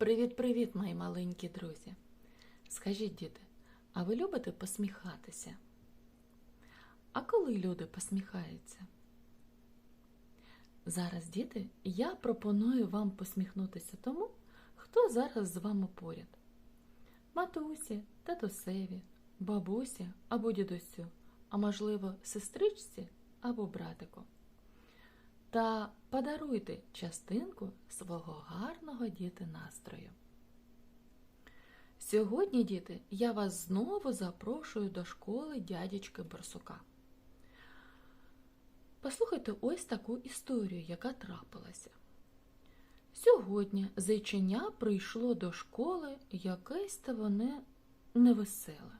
Привіт-привіт, мої маленькі друзі. Скажіть, діти, а ви любите посміхатися? А коли люди посміхаються? Зараз, діти, я пропоную вам посміхнутися тому, хто зараз з вами поряд. Матусі, татусеві, бабусі або дідусю, а можливо, сестричці або братику. Та подаруйте частинку свого гарного діти настрою. Сьогодні, діти, я вас знову запрошую до школи дядечки Барсука. Послухайте ось таку історію, яка трапилася. Сьогодні зайченя прийшло до школи якесь та воно невеселе,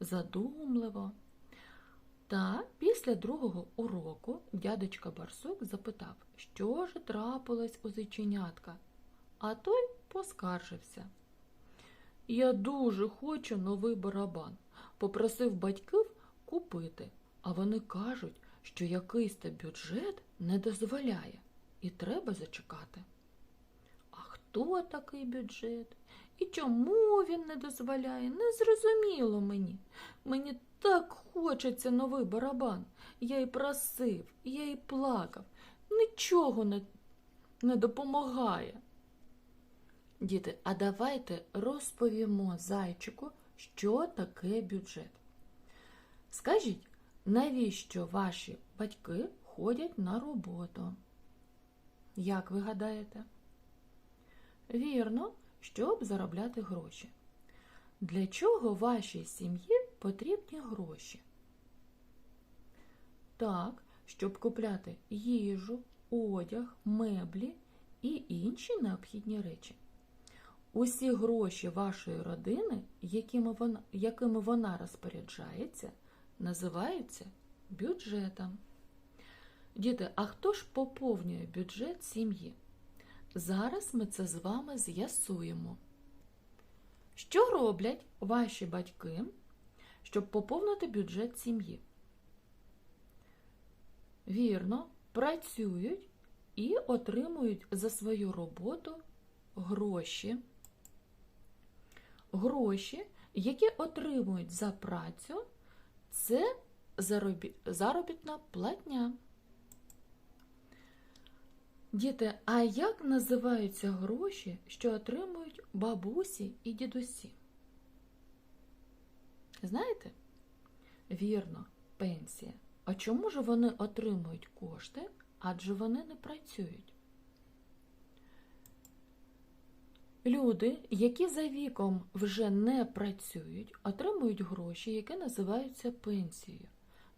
задумливо. Та після другого уроку дядечка Барсук запитав, що ж трапилось у зайченятка, а той поскаржився. Я дуже хочу новий барабан. Попросив батьків купити, а вони кажуть, що якийсь та бюджет не дозволяє і треба зачекати. А хто такий бюджет? І чому він не дозволяє? Не зрозуміло мені. Мені так хочеться новий барабан. Я й просив, я й плакав. Нічого не, не допомагає. Діти, а давайте розповімо зайчику, що таке бюджет. Скажіть, навіщо ваші батьки ходять на роботу? Як ви гадаєте? Вірно, щоб заробляти гроші. Для чого вашій сім'ї потрібні гроші? Так, щоб купляти їжу, одяг, меблі і інші необхідні речі. Усі гроші вашої родини, якими вона, якими вона розпоряджається, називаються бюджетом. Діти, а хто ж поповнює бюджет сім'ї? Зараз ми це з вами з'ясуємо. Що роблять ваші батьки, щоб поповнити бюджет сім'ї? Вірно, працюють і отримують за свою роботу гроші. Гроші, які отримують за працю, це заробітна платня. Діти, а як називаються гроші, що отримують бабусі і дідусі? Знаєте? Вірно, пенсія. А чому ж вони отримують кошти? Адже вони не працюють. Люди, які за віком вже не працюють, отримують гроші, які називаються пенсією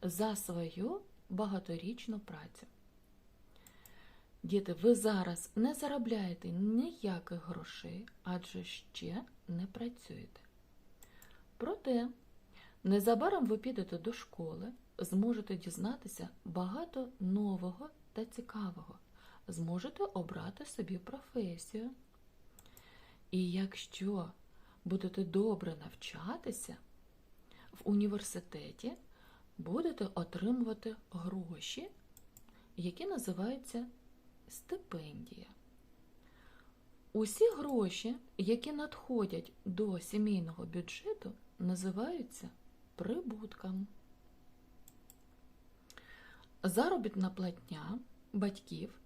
за свою багаторічну працю. Діти, ви зараз не заробляєте ніяких грошей, адже ще не працюєте. Проте, незабаром ви підете до школи, зможете дізнатися багато нового та цікавого, зможете обрати собі професію. І якщо будете добре навчатися в університеті, будете отримувати гроші, які називаються стипендія. Усі гроші, які надходять до сімейного бюджету, називаються прибутком. Заробітна платня батьків,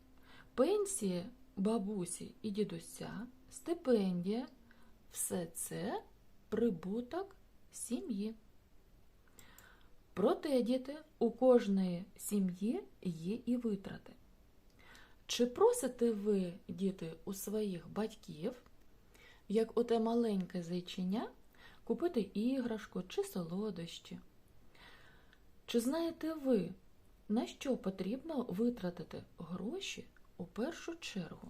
пенсії бабусі і дідуся, стипендія все це прибуток сім'ї. Проте, діти, у кожної сім'ї є і витрати. Чи просите ви, діти, у своїх батьків, як у те маленьке зайчиня, купити іграшку чи солодощі? Чи знаєте ви, на що потрібно витратити гроші у першу чергу?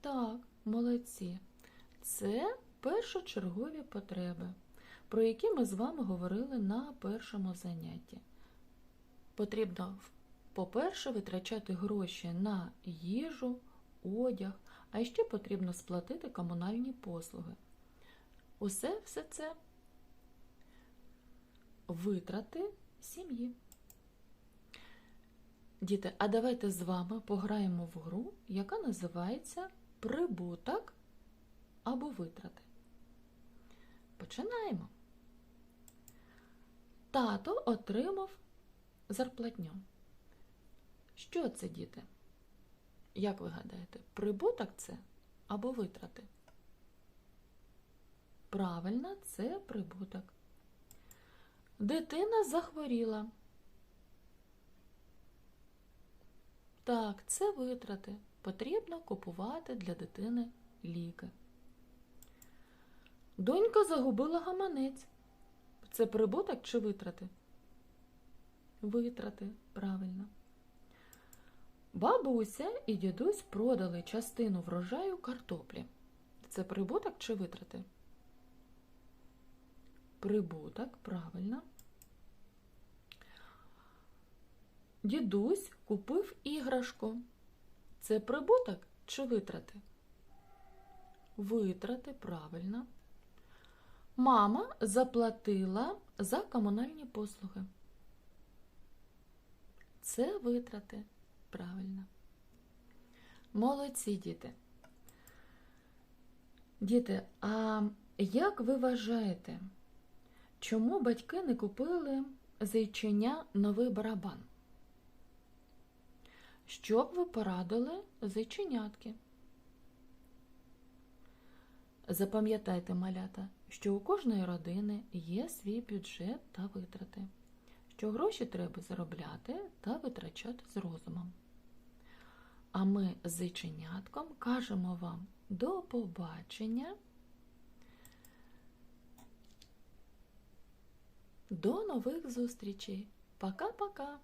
Так, молодці. Це першочергові потреби, про які ми з вами говорили на першому занятті. Потрібно, по-перше, витрачати гроші на їжу, одяг, а ще потрібно сплатити комунальні послуги. Усе все це витрати сім'ї. Діти, а давайте з вами пограємо в гру, яка називається прибуток або витрати. Починаємо. Тато отримав зарплатню. Що це, діти? Як ви гадаєте, прибуток це або витрати? Правильно, це прибуток. Дитина захворіла. Так, це витрати. Потрібно купувати для дитини ліки. Донька загубила гаманець. Це прибуток чи витрати? Витрати, правильно. Бабуся і дідусь продали частину врожаю картоплі. Це прибуток чи витрати? Прибуток, правильно. Дідусь купив іграшку. Це прибуток чи витрати? Витрати, правильно. Мама заплатила за комунальні послуги. Це витрати, правильно. Молодці діти. Діти, а як ви вважаєте, чому батьки не купили зайчиня новий барабан? Що б ви порадили зайченятки? Запам'ятайте, малята, що у кожної родини є свій бюджет та витрати, що гроші треба заробляти та витрачати з розумом. А ми з Іченятком кажемо вам до побачення, до нових зустрічей. Пока-пока!